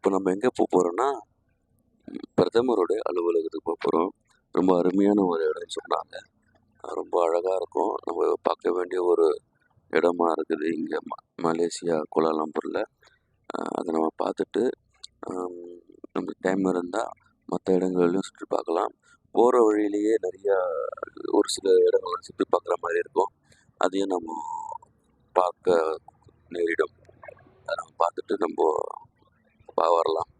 இப்போ நம்ம எங்கே போக போகிறோம்னா பிரதமருடைய அலுவலகத்துக்கு போக போகிறோம் ரொம்ப அருமையான ஒரு இடம்னு சொன்னாங்க. ரொம்ப அழகாக இருக்கும். நம்ம பார்க்க வேண்டிய ஒரு இடமா இருக்குது. இங்கே மலேசியா கோலாலம்பூரில் அதை நம்ம பார்த்துட்டு நம்ம டைம் இருந்தால் மற்ற இடங்கள்லையும் சுற்றி பார்க்கலாம். போகிற வழியிலேயே நிறையா ஒரு சில இடங்களை சுற்றி பார்க்குற மாதிரி இருக்கும். அதையும் நம்ம பார்க்க நேரிடும். அதை நம்ம பார்த்துட்டு நம்ம வா வரலாம்.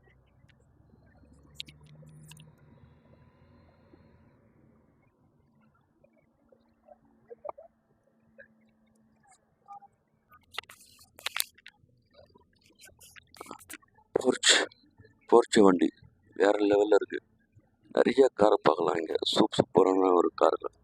போர்ச் போர்ச்சு வண்டி. வேறு லெவலில் இருக்குது நிறைய காரை பார்க்கலாம் இங்கே. சூப் சூப்பரான ஒரு கார்கள்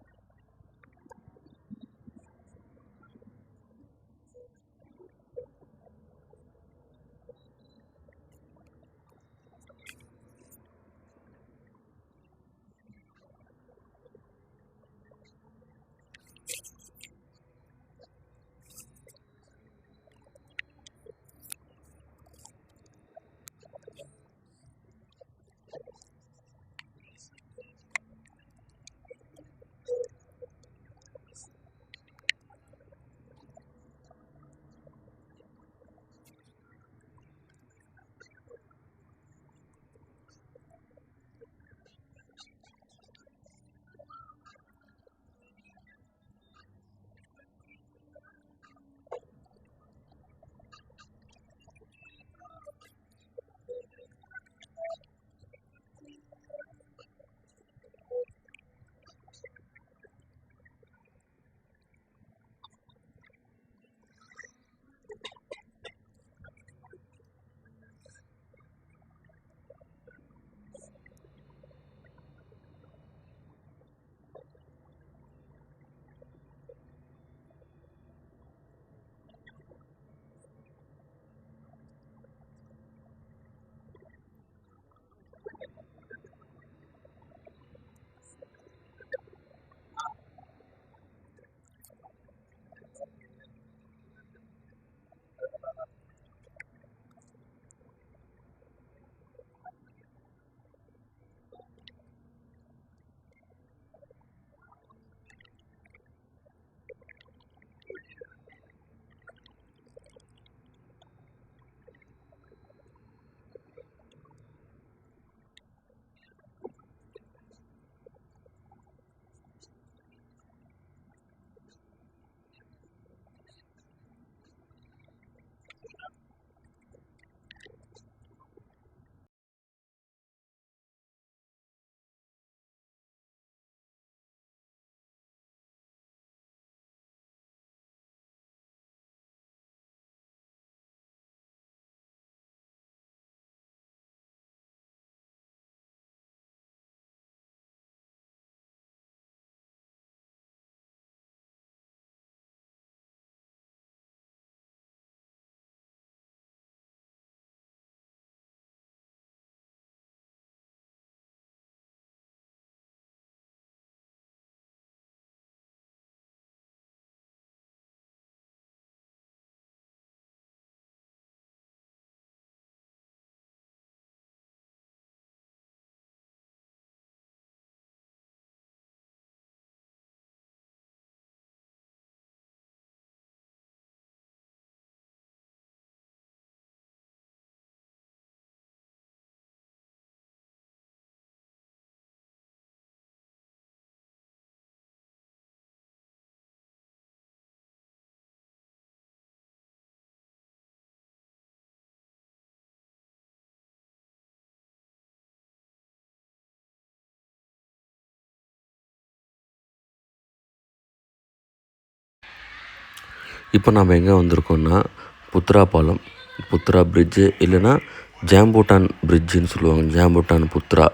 இப்போ நாம் எங்கே வந்திருக்கோம்னா புத்ரா பாலம் புத்ரா பிரிட்ஜு இல்லைன்னா ஜாம்பூட்டான் பிரிட்ஜுன்னு சொல்லுவாங்க. ஜாம்பூட்டான் புத்ரா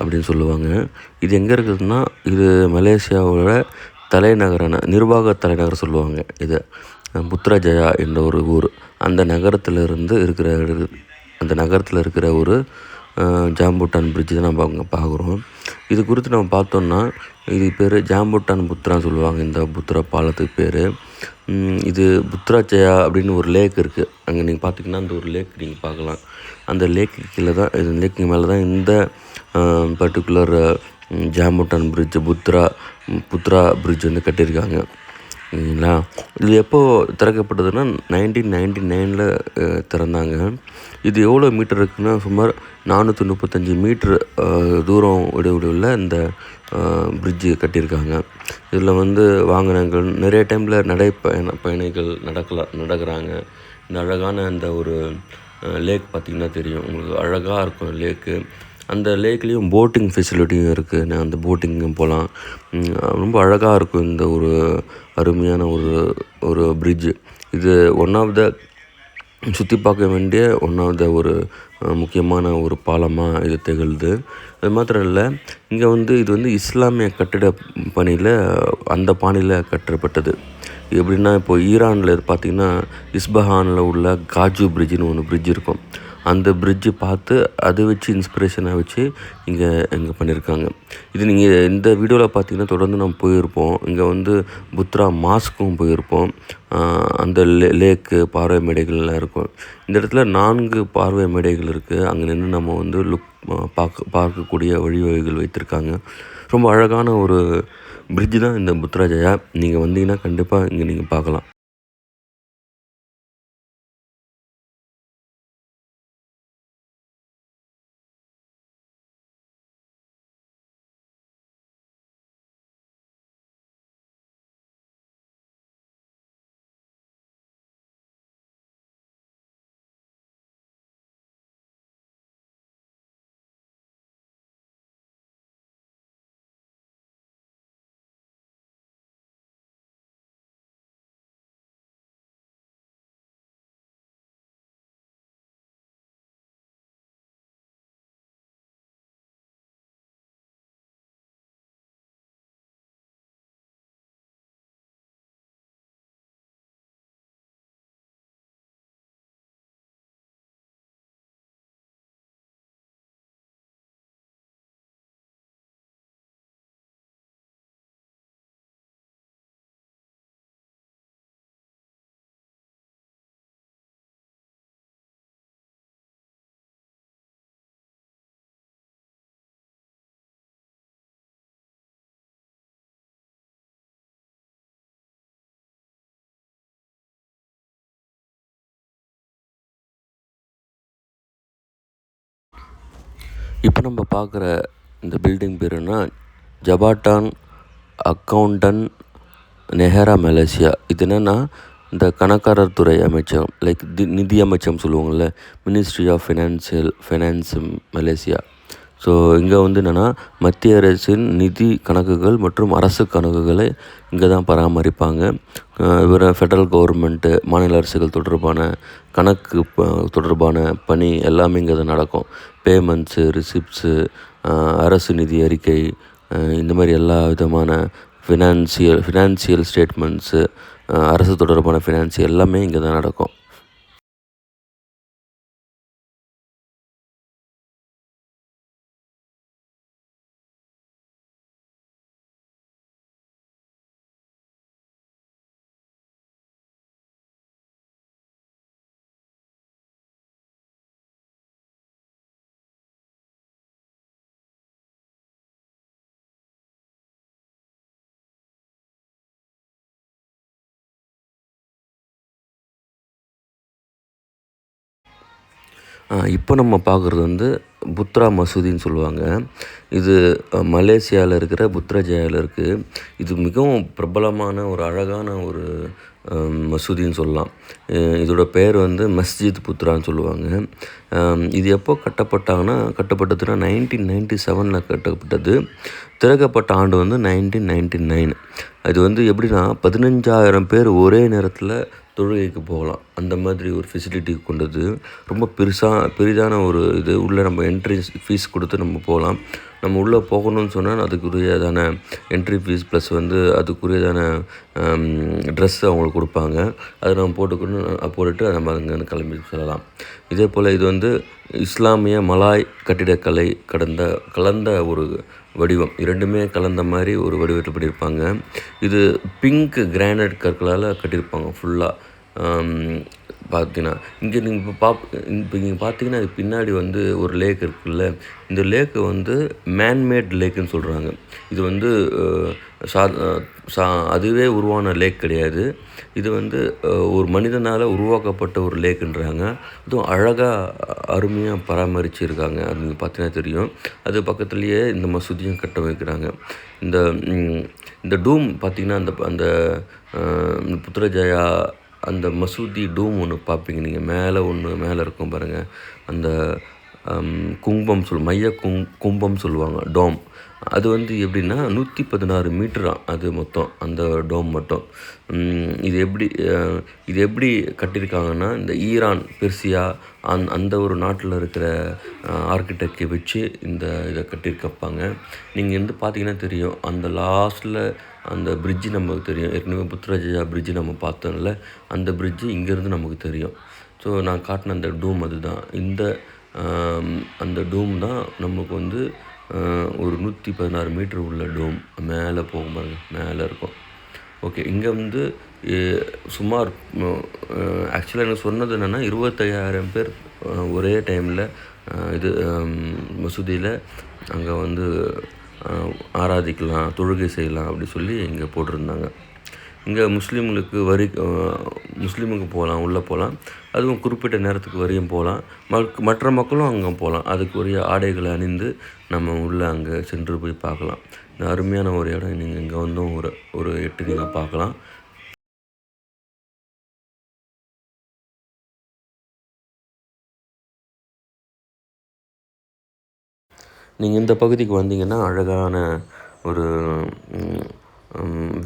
அப்படின்னு சொல்லுவாங்க. இது எங்கே இருக்குதுன்னா இது மலேசியாவோட தலைநகரான நிர்வாக தலைநகர் சொல்லுவாங்க இதை. புத்ரா ஜயா என்ற ஒரு ஊர். அந்த நகரத்தில் இருந்து இருக்கிற அந்த நகரத்தில் இருக்கிற ஒரு ஜாம்பூட்டான் பிரிட்ஜு தான் நம்ம அங்கே பார்க்குறோம் இது குறித்து நம்ம பார்த்தோன்னா இது பேர் ஜாம்பூட்டான் புத்ரான்னு சொல்லுவாங்க இந்த புத்ரா பாலத்துக்கு பேர். இது புத்ரா ஜெயா அப்படின்னு ஒரு லேக் இருக்குது அங்கே நீங்கள் பார்த்தீங்கன்னா அந்த ஒரு லேக் நீங்கள் பார்க்கலாம். அந்த லேக்கு கீழே தான் இது லேக்கு மேலே தான் இந்த particular Jambatan bridge Putra Putra bridge வந்து கட்டியிருக்காங்க. சரிங்களா இது எப்போது திறக்கப்பட்டதுன்னா நைன்டீன் நைன்டி நைனில் திறந்தாங்க. இது எவ்வளோ மீட்டர் இருக்குன்னா சுமார் நானூற்றி முப்பத்தஞ்சு மீட்ரு தூரம் இடைவெளியில் இந்த பிரிட்ஜு கட்டியிருக்காங்க. இதில் வந்து வாகனங்கள் நிறைய டைமில் நடை பயண பயணிகள் நடக்கலாம் நடக்கிறாங்க. இந்த அழகான அந்த ஒரு லேக் பார்த்திங்கன்னா தெரியும். உங்களுக்கு அழகாக இருக்கும் லேக்கு அந்த லேக்லேயும் போட்டிங் ஃபெசிலிட்டியும் இருக்குது நான் அந்த போட்டிங்கும் போகலாம் ரொம்ப அழகாக இருக்கும் இந்த ஒரு அருமையான ஒரு ஒரு பிரிட்ஜு இது ஒன் ஆஃப் த சுற்றி பார்க்க வேண்டிய ஒன் ஆஃப் த ஒரு முக்கியமான ஒரு பாலமாக இது திகழ்து. அது மாத்திரம் இல்லை இங்கே வந்து இது வந்து இஸ்லாமிய கட்டிட பணியில் அந்த பாணியில் கட்டப்பட்டது. எப்படின்னா இப்போ ஈரானில் பார்த்திங்கன்னா இஸ்பஹானில் உள்ள காஜு பிரிட்ஜுன்னு ஒன்று பிரிட்ஜ் இருக்கும். அந்த பிரிட்ஜு பார்த்து அதை வச்சு இன்ஸ்பிரேஷனாக வச்சு இங்கே இங்கே பண்ணியிருக்காங்க இது நீங்கள் இந்த வீடியோவில் பார்த்தீங்கன்னா தொடர்ந்து நம்ம போயிருப்போம். இங்கே வந்து புத்ரா மாஸ்க்கும் போயிருப்போம். அந்த லே லேக்கு பார்வை மேடைகள்லாம் இருக்கும். இந்த இடத்துல நான்கு பார்வை மேடைகள் இருக்குது அங்கே நின்று நம்ம வந்து லுக் பார்க்க பார்க்கக்கூடிய வழிவகைகள் வைத்திருக்காங்க. ரொம்ப அழகான ஒரு பிரிட்ஜு தான் இந்த புத்ராஜயா நீங்கள் வந்தீங்கன்னா கண்டிப்பாக இங்கே நீங்கள் பார்க்கலாம். இப்போ நம்ம பார்க்குற இந்த பில்டிங் பேர் என்ன? Jabatan Akauntan Negara Malaysia. இது என்னென்னா இந்த கணக்காரர் துறை அமைச்சகம் லைக் தி நிதி அமைச்சகம் சொல்லுவாங்கள்ல Ministry of Financial Finance Malaysia. So இங்கே வந்து என்னென்னா மத்திய அரசின் நிதி கணக்குகள் மற்றும் அரசு கணக்குகளை இங்கே தான் பராமரிப்பாங்க. வேறு ஃபெடரல் கவர்மெண்ட்டு மாநில அரசுகள் தொடர்பான கணக்கு தொடர்பான பணி எல்லாமே இங்கே தான் நடக்கும். பேமெண்ட்ஸு ரிசிப்ட்ஸு அரசு நிதி அறிக்கை இந்த மாதிரி எல்லா விதமான ஃபினான்சியல் ஃபினான்சியல் ஸ்டேட்மெண்ட்ஸு அரசு தொடர்பான ஃபினான்ஸ் எல்லாமே இங்கே தான் நடக்கும். இப்போ நம்ம பார்க்குறது வந்து புத்ரா மசூதின்னு சொல்லுவாங்க. இது மலேசியாவில் இருக்கிற புத்ரஜயாவில் இருக்குது இது மிகவும் பிரபலமான ஒரு அழகான ஒரு மசூதின்னு சொல்லலாம். இதோட பேர் வந்து மஸ்ஜித் புத்ரான்னு சொல்லுவாங்க. இது எப்போ கட்டப்பட்டாங்கன்னா கட்டப்பட்டதுன்னா நைன்டீன் நைன்ட்டி செவனில் கட்டப்பட்டது. திறக்கப்பட்ட ஆண்டு வந்து நைன்டீன் நைன்ட்டி நைன். அது வந்து எப்படின்னா பதினஞ்சாயிரம் பேர் ஒரே நேரத்தில் தொழுகைக்கு போகலாம். அந்த மாதிரி ஒரு ஃபெசிலிட்டி கொண்டது. ரொம்ப பெருசாக பெரிதான ஒரு இது. உள்ளே நம்ம என்ட்ரன்ஸ் ஃபீஸ் கொடுத்து நம்ம போகலாம். நம்ம உள்ளே போகணும்னு சொன்னால் அதுக்குரியதான என்ட்ரி ஃபீஸ் ப்ளஸ் வந்து அதுக்குரியதான ட்ரெஸ் அவங்களுக்கு கொடுப்பாங்க. அதை நம்ம போட்டுக்கணும். போட்டுட்டு நம்ம அங்கே கிளம்பி செல்லலாம். இதே போல் இது வந்து இஸ்லாமிய மலாய் கட்டிடக்கலை கடந்த கலந்த ஒரு வடிவம். இரண்டுமே கலந்த மாதிரி ஒரு வடிவத்தில் பண்ணியிருப்பாங்க. இது பிங்க் கிரானைட் கற்களால் கட்டியிருப்பாங்க ஃபுல்லாக பார்த்தீங்கன்னா இங்கே நீங்கள் இப்போ பாப் இப்போ நீங்கள் பார்த்தீங்கன்னா அதுக்கு பின்னாடி வந்து ஒரு லேக் இருக்குல்ல இந்த லேக்கு வந்து மேன்மேட் லேக்குன்னு சொல்கிறாங்க இது வந்து சா சா அதுவே உருவான லேக் கிடையாது. இது வந்து ஒரு மனிதனால் உருவாக்கப்பட்ட ஒரு லேக்குன்றாங்க அதுவும் அழகாக அருமையாக பராமரிச்சிருக்காங்க. அது நீங்கள் பார்த்தீங்கன்னா தெரியும். அது பக்கத்துலேயே இந்த மசூதியும் கட்ட வைக்கிறாங்க. இந்த இந்த டூம் பார்த்திங்கன்னா அந்த அந்த இந்த புத்திரஜயா அந்த மசூதி டூம் ஒன்று பார்ப்பீங்க நீங்கள் மேலே ஒன்று மேலே இருக்கும் பாருங்கள் அந்த கும்பம் சொல் மைய கும் கும்பம் சொல்லுவாங்க டோம். அது வந்து எப்படின்னா நூற்றி பதினாறு மீட்டராம் அது மொத்தம் அந்த டோம் மட்டும். இது எப்படி இது எப்படி கட்டியிருக்காங்கன்னா இந்த ஈரான் பெர்சியா அந் அந்த ஒரு நாட்டில் இருக்கிற ஆர்கிடெக்டை வச்சு இந்த இதை கட்டியிருக்கப்பாங்க நீங்கள் வந்து பார்த்தீங்கன்னா தெரியும் அந்த லாஸ்ட்டில் அந்த பிரிட்ஜு நமக்கு தெரியும். ஏற்கனவே புத்ராஜா பிரிட்ஜு நம்ம பார்த்தோம்ல அந்த பிரிட்ஜு இங்கேருந்து நமக்கு தெரியும். ஸோ நான் காட்டின அந்த டூம் அதுதான். இந்த அந்த டூம் தான் நமக்கு வந்து ஒரு நூற்றி பதினாறு மீட்டர் உள்ள டூம் மேலே போகும் பாருங்க மேலே இருக்கும். ஓகே இங்கே வந்து சுமார் ஆக்சுவலாக எனக்கு சொன்னது என்னென்னா இருபத்தையாயிரம் பேர் ஒரே டைமில் இது மசூதியில் அங்கே வந்து ஆராதிக்கலாம் தொழுகை செய்யலாம் அப்படி சொல்லி இங்கே போட்டிருந்தாங்க. இங்கே முஸ்லீம்களுக்கு வரி முஸ்லீமுக்கு போகலாம் உள்ளே போகலாம். அதுவும் குறிப்பிட்ட நேரத்துக்கு வரையும் போகலாம். மக் மற்ற மக்களும் அங்கே போகலாம். அதுக்குரிய ஆடைகளை அணிந்து நம்ம உள்ளே அங்கே சென்று போய் பார்க்கலாம். இந்த அருமையான ஒரு இடம். நீங்கள் இங்கே வந்தும் ஒரு ஒரு எட்டு நீங்கள் பார்க்கலாம். நீங்கள் இந்த பகுதிக்கு வந்தீங்கன்னா அழகான ஒரு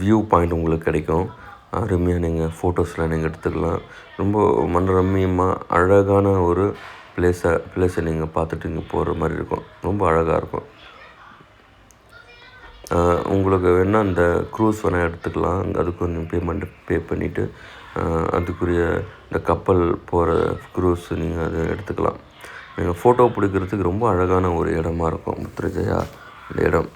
வியூ பாயிண்ட் உங்களுக்கு கிடைக்கும். அருமையாக நீங்கள் ஃபோட்டோஸ்லாம் நீங்கள் எடுத்துக்கலாம். ரொம்ப மனரம்மியமாக அழகான ஒரு பிளேஸை பிளேஸை நீங்கள் பார்த்துட்டு இங்கே போகிற மாதிரி இருக்கும். ரொம்ப அழகாக இருக்கும். உங்களுக்கு வேணால் அந்த க்ரூஸ் வேணால் எடுத்துக்கலாம். அதுக்கு கொஞ்சம் பேமெண்ட் பே பண்ணிவிட்டு அதுக்குரிய இந்த கப்பல் போகிற க்ரூஸ் நீங்கள் அதை எடுத்துக்கலாம். ஃபோட்டோ பிடிக்கிறதுக்கு ரொம்ப அழகான ஒரு இடமா இருக்கும் முத்துரஜயா இந்த இடம்.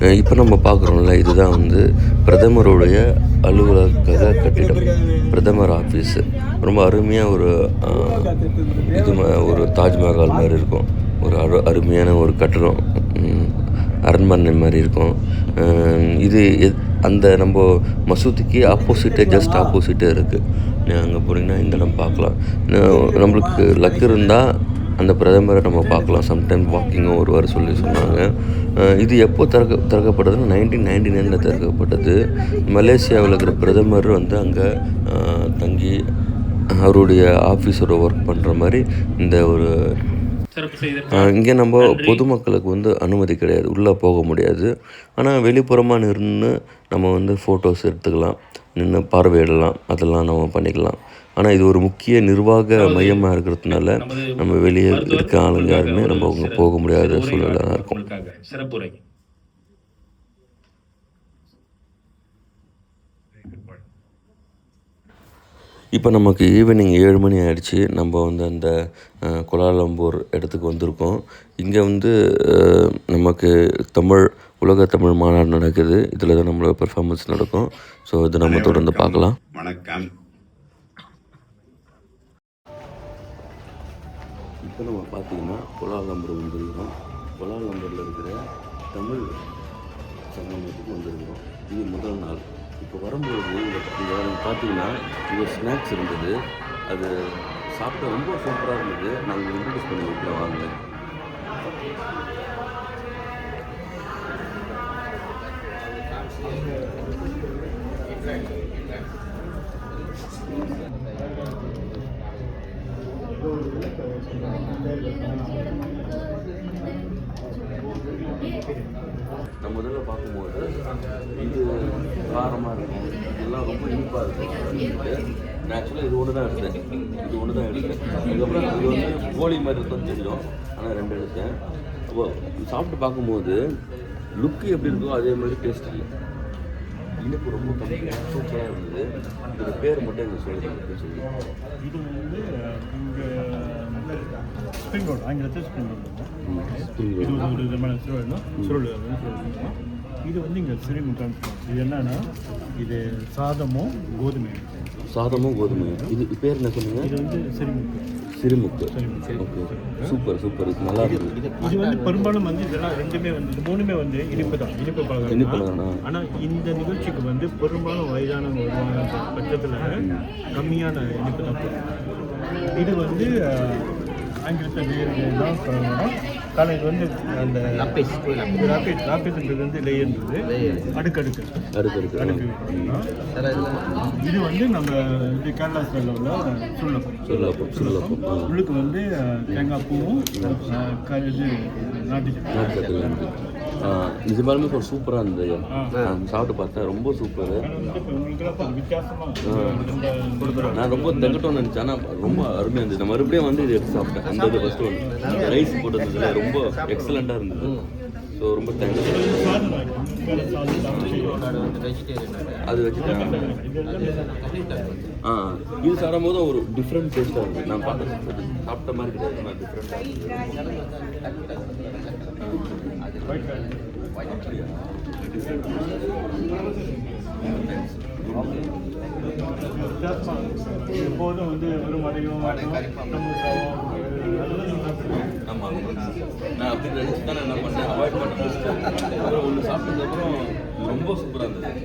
இப்போ நம்ம பார்க்குறோம்ல இதுதான் வந்து பிரதமருடைய அலுவலக கட்டிடம் பிரதமர் ஆஃபீஸு ரொம்ப அருமையாக ஒரு இது ஒரு தாஜ்மஹால் மாதிரி இருக்கும். ஒரு அரு அருமையான ஒரு கட்டடம் அரண்மனை மாதிரி இருக்கும். இது அந்த நம்ம மசூதிக்கு ஆப்போசிட்டே ஜஸ்ட் ஆப்போசிட்டே இருக்குது அங்கே போனீங்கன்னா இந்த இடம் பார்க்கலாம். நம்மளுக்கு லக் இருந்தால் அந்த பிரதமரை நம்ம பார்க்கலாம். சம்டைம் வாக்கிங்கும் வருவார் சொல்லி சொன்னாங்க. இது எப்போ திறக்க திறக்கப்பட்டதுன்னா நைன்டீன் நைன்டி நைனில் திறக்கப்பட்டது. மலேசியாவில் இருக்கிற பிரதமர் வந்து அங்கே தங்கி அவருடைய ஆஃபீஸோட ஒர்க் பண்ணுற மாதிரி இந்த ஒரு இங்கே நம்ம பொதுமக்களுக்கு வந்து அனுமதி கிடையாது. உள்ளே போக முடியாது. ஆனால் வெளிப்புறமாக நின்று நம்ம வந்து ஃபோட்டோஸ் எடுத்துக்கலாம். நின்று பார்வையிடலாம். அதெல்லாம் நம்ம பண்ணிக்கலாம். ஆனால் இது ஒரு முக்கிய நிர்வாக மையமாக இருக்கிறதுனால நம்ம வெளியே இருக்க ஆளுங்க யாருமே நம்ம அவங்க போக முடியாத சூழ்நிலை தான் இருக்கும். சிறப்புரை. இப்போ நமக்கு ஈவினிங் ஏழு மணி ஆயிடுச்சு. நம்ம வந்து அந்த கோலாலம்பூர் இடத்துக்கு வந்திருக்கோம். இங்கே வந்து நமக்கு தமிழ் உலக தமிழ் மாநாடு நடக்குது. இதில் தான் நம்மளோட பெர்ஃபார்மன்ஸ் நடக்கும். ஸோ இது நம்ம தொடர்ந்து பார்க்கலாம். வணக்கம். இப்போ நம்ம பார்த்தீங்கன்னா கோலாலம்பூர் வந்திருக்கிறோம் கோலாலம்பூரில் இருக்கிற தமிழ் சங்கமத்துக்கு வந்திருக்கிறோம். இது முதல் நாள். இப்போ வரும்போது இங்கே பார்த்தீங்கன்னா இங்கே ஸ்நாக்ஸ் இருந்தது. அது சாப்பிட்ட ரொம்ப சூப்பராக இருந்தது. நாங்கள் இன்ட்ரடியூஸ் பண்ணி வைக்கிறோம் வாங்க. நம்ம முதல்ல பார்க்கும்போது இது காரமாக இருக்கும். இதெல்லாம் ரொம்ப இனிப்பாக இருக்கும். நேச்சுரலாக ஆக்சுவலாக இது ஒன்று தான் எடுத்தேன். இது ஒன்று தான் எடுத்தேன். அதுக்கப்புறம் இது வந்து கோழி மாதிரி இருக்கும் தெரியும். ஆனால் ரெண்டு எடுத்தேன். அப்போ சாப்பிட்டு பார்க்கும்போது லுக்கு எப்படி இருக்கோ அதே மாதிரி டேஸ்ட் இல்லை. இனிப்பு ரொம்ப கம்மியாக சூப்பராக இருந்தது. இதோட பேர் மட்டும் எனக்கு சொல்லுங்க சொல்லி. இது வந்து இங்கே ஸ்ப்ரிங் ரோல் ஆங்கிலத்தில் ஸ்ப்ரிங் ரோல் இது ஒரு விதமான சுருள் சுருள் இது வந்து இங்கே சொல்லுவாங்க இது என்னன்னா இது சாதமும் கோதுமை. சாதமும் கோதுமையும் இது பேர் என்ன சொல்லுங்க? இது வந்து சிறுமுக்கு. சிறுமுக்கு. Okay super super. இது நல்லா இருக்குது. இது வந்து பெரும்பாலும் வந்து இதெல்லாம் ரெண்டுமே வந்து இது மூணுமே வந்து இனிப்பு தான். இனிப்பு இனிப்பு பழகம் தான், ஆ. ஆனால் இந்த நிகழ்ச்சிக்கு வந்து பெரும்பாலும் வயதானவங்க வருவாங்க பட்சத்தில் கம்மியான இனிப்பு தான். இது வந்து ஆங்கிலத்தை வேறு தான் சொல்லணும் காலையில் வந்து அந்த ராப்பேஸ் ராப்பேஸ் ராப்பேஸ்ன்றது வந்து லேயர்ன்றது அடுக்கடுக்கு. அடுக்கு இருக்கு அடுக்கு இது வந்து நம்ம இது கேரளா ஸ்டைலில் உள்ள சுள்ளப்பம் சொல்லப்போம் ஆ. உள்ளுக்கு வந்து தேங்காய் பூவும் இது நாட்டு நிஜமாலுமே இப்போ சூப்பராக இருந்தது. நான் சாப்பிட்டு பார்த்தேன். ரொம்ப சூப்பர் நான் ரொம்ப தகட்டோன்னு நினச்சேன். ஆனால் ரொம்ப அருமையாக இருந்தது நான் மறுபடியும் வந்து இது எடுத்து சாப்பிட்டேன். அந்த இது ஃபஸ்ட்டு ஒன்று ரைஸ் போட்டதுல ரொம்ப எக்ஸலண்ட்டாக இருந்தது. ஸோ ரொம்ப தேங்க்ஸ் அது வச்சுட்டேன். ஆ இது சாப்பிடும் போது ஒரு டிஃப்ரெண்ட் டேஸ்ட்டாக இருக்குது நான் பார்த்தேன் சாப்பிட்ட மாதிரி கிடையாது. நான் டிஃப்ரெண்ட்டாக வித்தியாசமா எப்போதும் வந்து ஒரு அடையும் சமோசாவும் ஆமாம் நான் அப்படி நினச்சி தான் என்ன பண்ணேன்? அவாய்ட் பண்ணேன் அப்புறம் ஒன்று சாப்பிட்டதுக்கப்புறம் ரொம்ப சூப்பராக இருந்தது.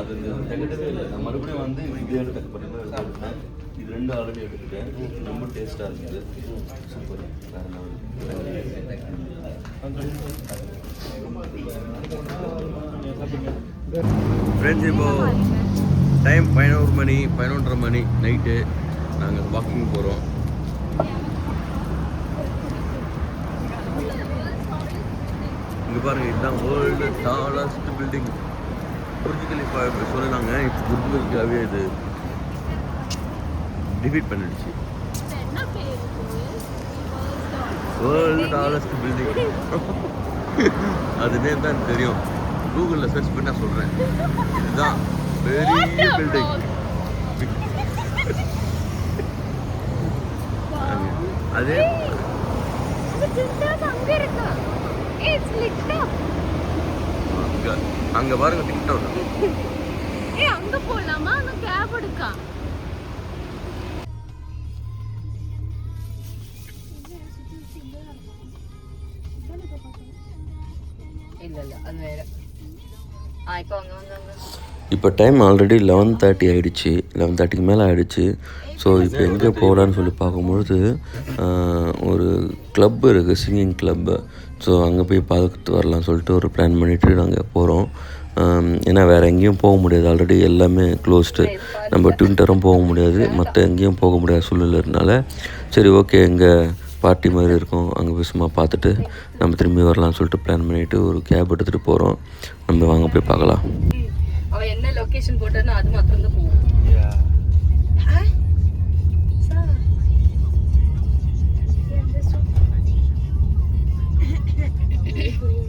அது தகட்டவே இல்லை. நான் மறுபடியும் வந்து இது எடுத்தேன் பண்ணி எடுத்தேன் இது ரெண்டு ஆல்ரெடி எடுத்துட்டேன் ரொம்ப டேஸ்ட்டாக இருந்தது. சூப்பர். வேறு ஃப்ரெண்ட்ஸ் இப்போ டைம் பதினோரு மணி பதினொன்றரை மணி நைட்டு நாங்கள் வாக்கிங் போகிறோம் இங்கே பாருங்க இதுதான் world tallest building Burj Khalifa இப்படி சொல்லலாங்க இப்போ கலிஃபாவே இது டிஃபீட் பண்ணிடுச்சு. வேர்ல்டு டாலஸ்ட் பில்டிங் அது நேம் தான் தெரியும். கூகுளில் சர்ச் பண்ணால் சொல்கிறேன் இதுதான் பெரிய பில்டிங் அதே அங்கே அங்கே பாருங்க டிக்டாக் அங்க போலாமா? அங்க கேப் எடுக்கா. இப்போ அங்க வந்து அங்க. இப்போ டைம் ஆல்ரெடி லெவன் தேர்ட்டி ஆகிடுச்சு லெவன் தேர்ட்டிக்கு மேலே ஆகிடுச்சு ஸோ இப்போ எங்கே போகலான்னு சொல்லி பார்க்கும்பொழுது ஒரு கிளப் இருக்குது சிங்கிங் கிளப்பு ஸோ அங்கே போய் பார்த்துட்டு வரலாம்னு சொல்லிட்டு ஒரு பிளான் பண்ணிவிட்டு நாங்கள் போகிறோம் ஏன்னா வேறு எங்கேயும் போக முடியாது. ஆல்ரெடி எல்லாமே க்ளோஸ்டு நம்ம ட்விட்டரும் போக முடியாது. மற்ற எங்கேயும் போக முடியாத சூழ்நிலைனால சரி ஓகே எங்கே பார்ட்டி மாதிரி இருக்கும். அங்கே போய் சும்மா பார்த்துட்டு நம்ம திரும்பி வரலாம்னு சொல்லிட்டு பிளான் பண்ணிவிட்டு ஒரு கேப் எடுத்துகிட்டு போகிறோம் நம்ம வாங்க போய் பார்க்கலாம். அவன் என்ன லொகேஷன் போட்டானோ அது மாத்திரம் தான் போகும் Okay.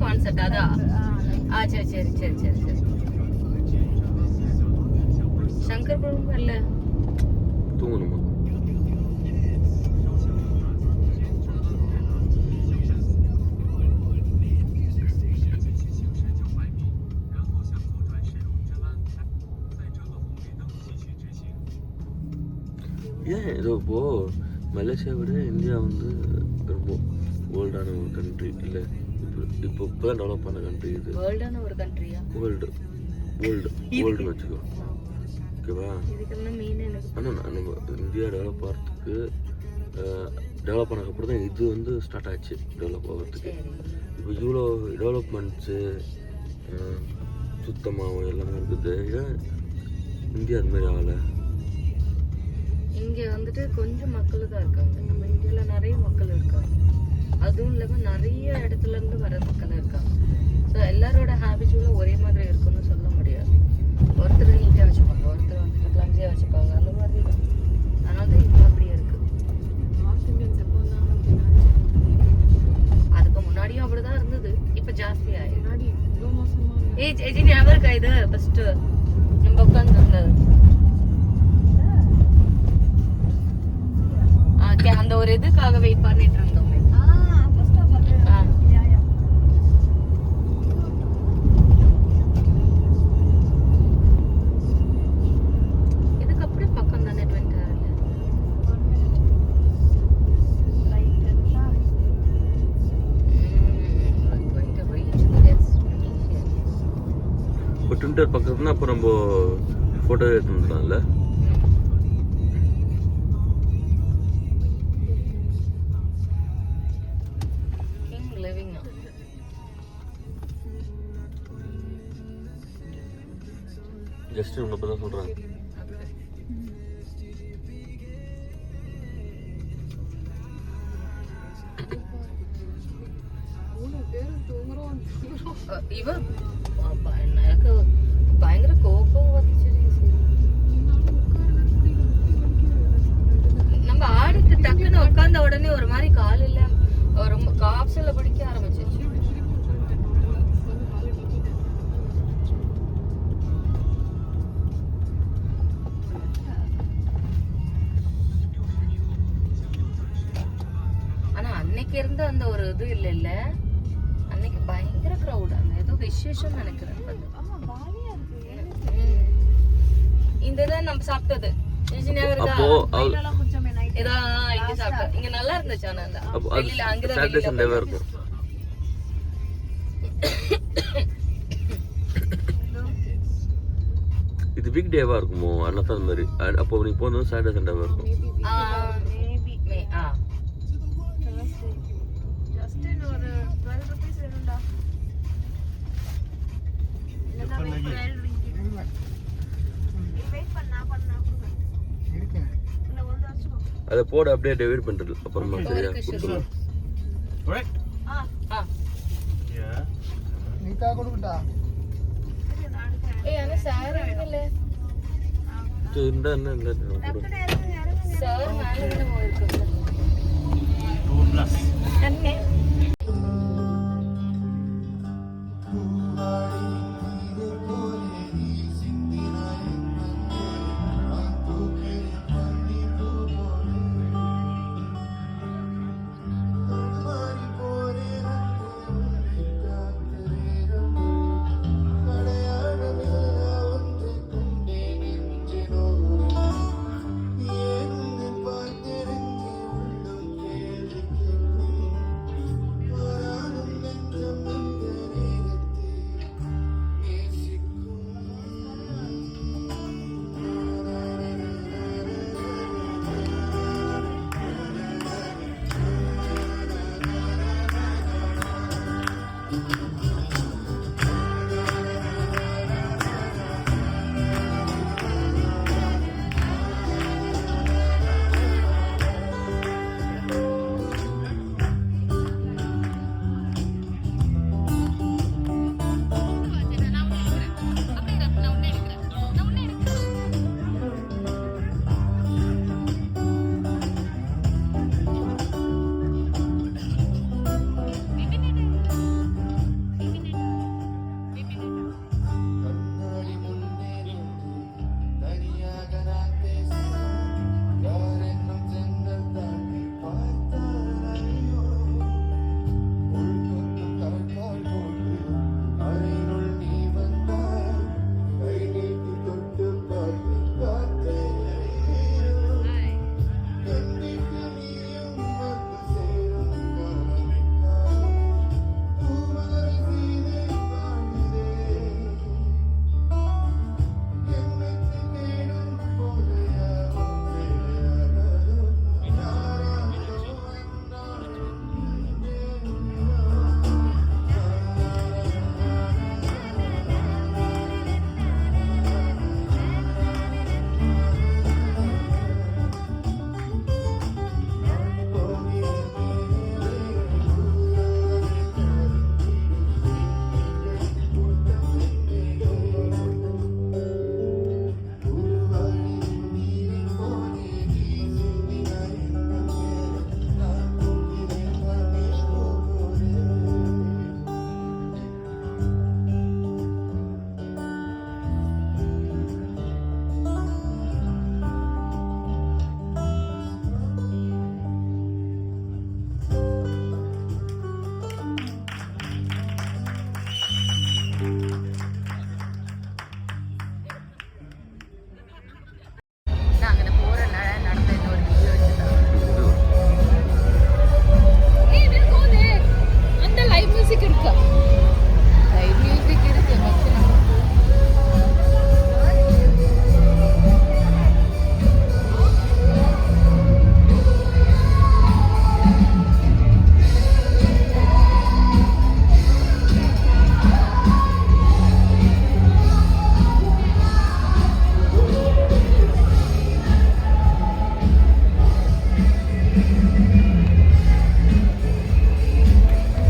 கான்செர்ட் அதா? ஆ சரி சரி சரி சரி சரி. சங்கர் பிரபு இல்ல தூங்கணுமா? ஏன் இதோ இப்போ மலேசியா விட இந்தியா வந்து ரொம்ப ஓல்டான ஒரு கண்ட்ரி இல்லை? இப்போ இப்போ இப்போ தான் டெவலப் பண்ண கண்ட்ரி இது. வேர்ல்டான ஒரு கண்ட்ரியா வேர்ல்டு வேர்ல்டு வேர்ல்டுன்னு வச்சுக்கோ. ஓகேவா? ஆனால் நம்ம இந்தியா டெவலப் ஆகிறதுக்கு டெவலப் பண்ணக்கப்புறம் தான் இது வந்து ஸ்டார்ட் ஆச்சு டெவலப் ஆகிறதுக்கு. இப்போ இவ்வளோ டெவலப்மெண்ட்ஸு சுத்தமாகவும் எல்லாமே இருக்குது. ஏன் இந்தியா அது மாதிரி ஆகலை? இங்க வந்துட்டு கொஞ்சம் மக்கள் தான் இருக்காங்க. நம்ம இந்தியால நிறைய மக்கள் இருக்காங்க. அதுவும் இல்லாமல் நிறைய இடத்துல இருந்து வர இருக்காங்க. ஸோ எல்லாரோட ஹேபிட்ஸும் ஒரே மாதிரி இருக்குன்னு சொல்ல முடியாது. ஒருத்தர் நீட்டாக வச்சுப்பாங்க ஒருத்தர் வந்துட்டு கிளம்ஸியாக வச்சுப்பாங்க அந்த மாதிரி தான். அதனால தான் இப்போ அப்படியே இருக்குது அதுக்கு முன்னாடியும் அப்படி தான் இருந்தது. இப்போ ஜாஸ்தி ஆயிடுச்சு ஏய் ஏஜ் ஞாபகம் இருக்கா இது ஃபஸ்ட்டு நம்ம உட்காந்து இருந்தது அந்த ஒரு இதுக்காக வெயிட் பண்ணிட்டு இருந்தோம். ட்விட்டர் பக்கத்துனா அப்போ நம்ம ஃபோட்டோ எடுத்து வந்துடலாம்ல? King living. Now. ஜஸ்ட் உங்களை தான் சொல்கிறேன் அஹ் இவ அஹ் ப- எனக்கு உடனே ஒரு மாதிரி காலையில ரொம்ப காப்ஸ்ல பிடிக்க ஆரம்பிச்சிருச்சு. ஆனா அன்னைக்கு இருந்த அந்த ஒரு இது இல்ல இல்ல. அன்னைக்கு பயங்கர crowd. அங்க ஏதோ விசேஷம் நினைக்கிறேன். இந்த இதை நம்ம சாப்பிட்டது? அப்போ அவ- இதான் இங்க சாப்பிட்டேன் இங்க நல்லா இருந்துச்சு ஆனா அந்த அப்போ அது வெளியில அங்கதான் சாட்டர்டே வெளியில சண்டேவாக இருக்கும் இது வீக் டேவாக இருக்குமோ? அந்த மாதிரி அப்போ நீ போனது சாட்டர்டே சண்டேவாக இருக்கும் ஆ, மே- ஆ. ஜஸ்ட் ஒரு டுவெல் ருபீஸ் வேணும்டா வெயிட் பண்ணா பண்ணா அதை போட அப்படியே டிவைட் பண்ணுறது அப்புறமா சரியா கொடுத்துருவோம் Correct?